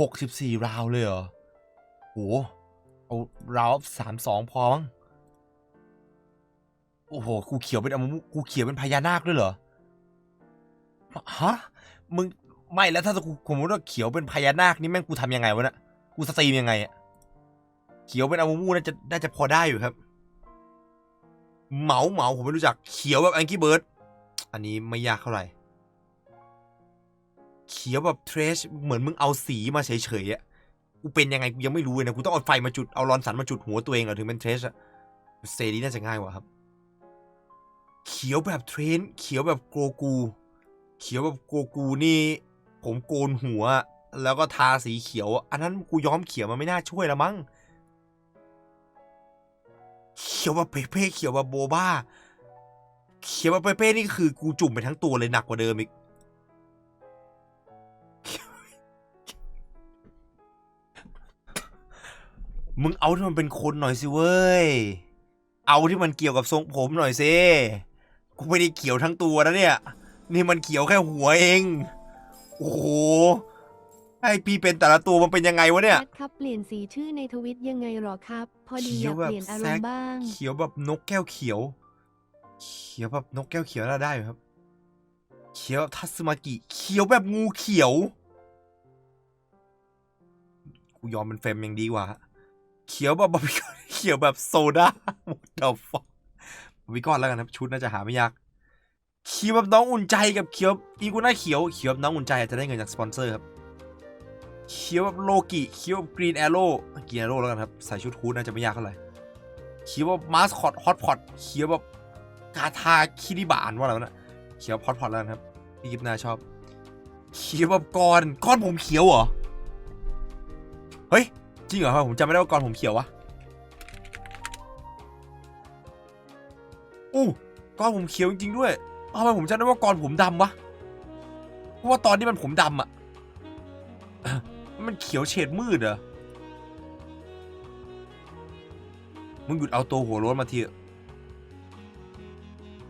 หกสิบสี่ราวเลยเหรอโหเอาราวสามสองพอมั้งโอ้โหกูเขียวเป็นอมุกูเขียวเป็นพญานาคด้วยเหรอฮะมึงไม่แล้วถ้ากูสมมติว่าเขียวเป็นพญานาคนี่แม่งกูทำยังไงวะเนะกูสตรีมยังไงอะเขียวเป็นอมูมูน่าจะน่าจะพอได้อยู่ครับ เหมาเหมาผมไม่รู้จักเขียวแบบแองกี้เบิร์ดอันนี้ไม่ยากเท่าไหร่ เขียวแบบเทรชเหมือนมึงเอาสีมาเฉยๆอะกูเป็นยังไงกูยังไม่รู้เลยนะกูต้องเอาไฟมาจุดเอารอนสันมาจุดหัวตัวเองเหรอถึงเป็นเทรชอะเซรีน่าจะง่ายกว่าครับ เขียวแบบเทรนเขียวแบบโกกู เขียวแบบโกกูนี่ ผมโกนหัว แล้วก็ทาสีเขียว อันนั้นกูย้อมเขียวมันไม่น่าช่วยละมั้งเขียวแบบเปเป้เขียวแบบโบบ้า เขียวแบบเปเป้นี่คือกูจุ่มไปทั้งตัวเลยหนักกว่าเดิมอีก มึงเอาที่มันเป็นคนหน่อยสิเว้ย เอาที่มันเกี่ยวกับทรงผมหน่อยสิกูไม่ได้เขียวทั้งตัวนะเนี่ย นี่มันเขียวแค่หัวเอง โอ้โห ไอพี่เป็นแต่ละตัวมันเป็นยังไงวะเนี่ยแอดครับเปลี่ยนสีชื่อในทวิตยังไงหรอครับ พอดีเขีอยยาวกแบบเปลี่ยนอาแซรมก ณ์บ้าง เขียวแบบนกแก้วเขียว เขียวแบบนกแก้วเขียวน่าได้อยู่ครับ เขียวแบบทัตสึมากิ เขียวแบบงูเขียว กูยอมเป็นเฟรมยังดีกว่า เขียวแบบบาร์บีคอนเขียวแบบโซดา what the fuck บาร์บีคอนแล้วกันครับชุดน่าจะหาไม่ยากเขียวแบบน้องอุ่นใจกับเขียวอีกูน่าเขียวเขียวแบบน้องอุ่นใจจะได้เงินจากสปอนเซอร์ครับเขียวแบบโลกิเขียวแบบกรีนแอโร่กรีนแอโร่แล้วกันครับใส่ชุดฮูดน่าจะไม่ยากเท่าไหร่เขียวแบบมาสคอตฮอตพอตเขียวแบบกาทาคิริบานว่าอะไรวนะเขียวฮอตพอตแล้วกันครับพี่กิฟน่าชอบเขียวแบบก้อนก้อนผมเขียวเหรอเฮ้ย จริงเหรอครับผมจำไม่ได้ว่าก้อนผมเขียววะอู้ก้อนผมเขียวจริงๆด้วยทำไมผมจำได้ว่าก้อนผมดำวะเพราะว่าตอนนี้มันผมดำอะมันเขียวเฉดมืดเหรอมึงหยุดเอาตัวหัวโล้นมาทีเถอะ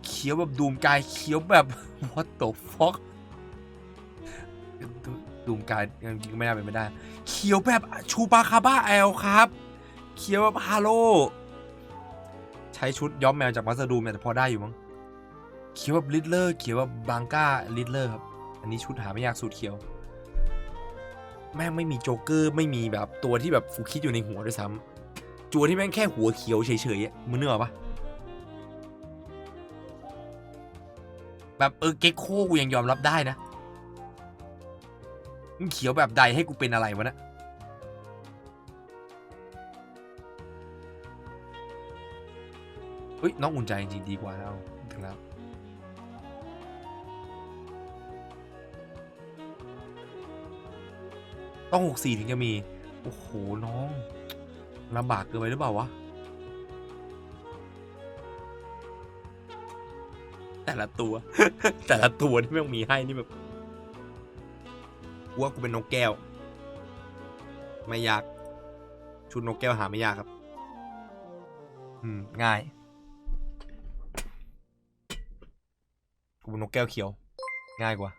เขียวแบบดูมกายเขียวแบบ what the fuck ดูมกายจริงๆไม่น่าเป็นไม่ได้ เขียวแบบชูปาคาบ้าแอลครับ เขียวแบบฮาโลใช้ชุดย้อมแมวจากมาสเตอร์ดูมเนี่ยแต่พอได้อยู่มั้งเขียวแบบลิดเลอร์เขียวแบบบางก้าลิดเลอร์ครับ อันนี้ชุดหาไม่ยากสูตรเขียว แม่งไม่มีโจ๊กเกอร์ไม่มีแบบตัวที่แบบฟูคิดอยู่ในหัวด้วยซ้ำจัวที่แม่งแค่หัวเขียวเฉยๆอะมึงนึกอปะแบบเออเก็กโคกูยังยอมรับได้นะ มึงเขียวแบบใดให้กูเป็นอะไรวะนะเฮ้ยน้องอุ่นใจจริงดีกว่าแล้วถึงแล้วต้องหกสี่ถึงจะมี โอ้โห น้องลำบากเกินไปหรือเปล่าวะ แต่ละตัว แต่ละตัวที่แม่งมีให้นี่แบบ กูว่ากูเป็นนกแก้ว ไม่ยาก ชุดนกแก้วหาไม่ยากครับ อืม ง่าย กูเป็นนกแก้วเขียว ง่ายกว่า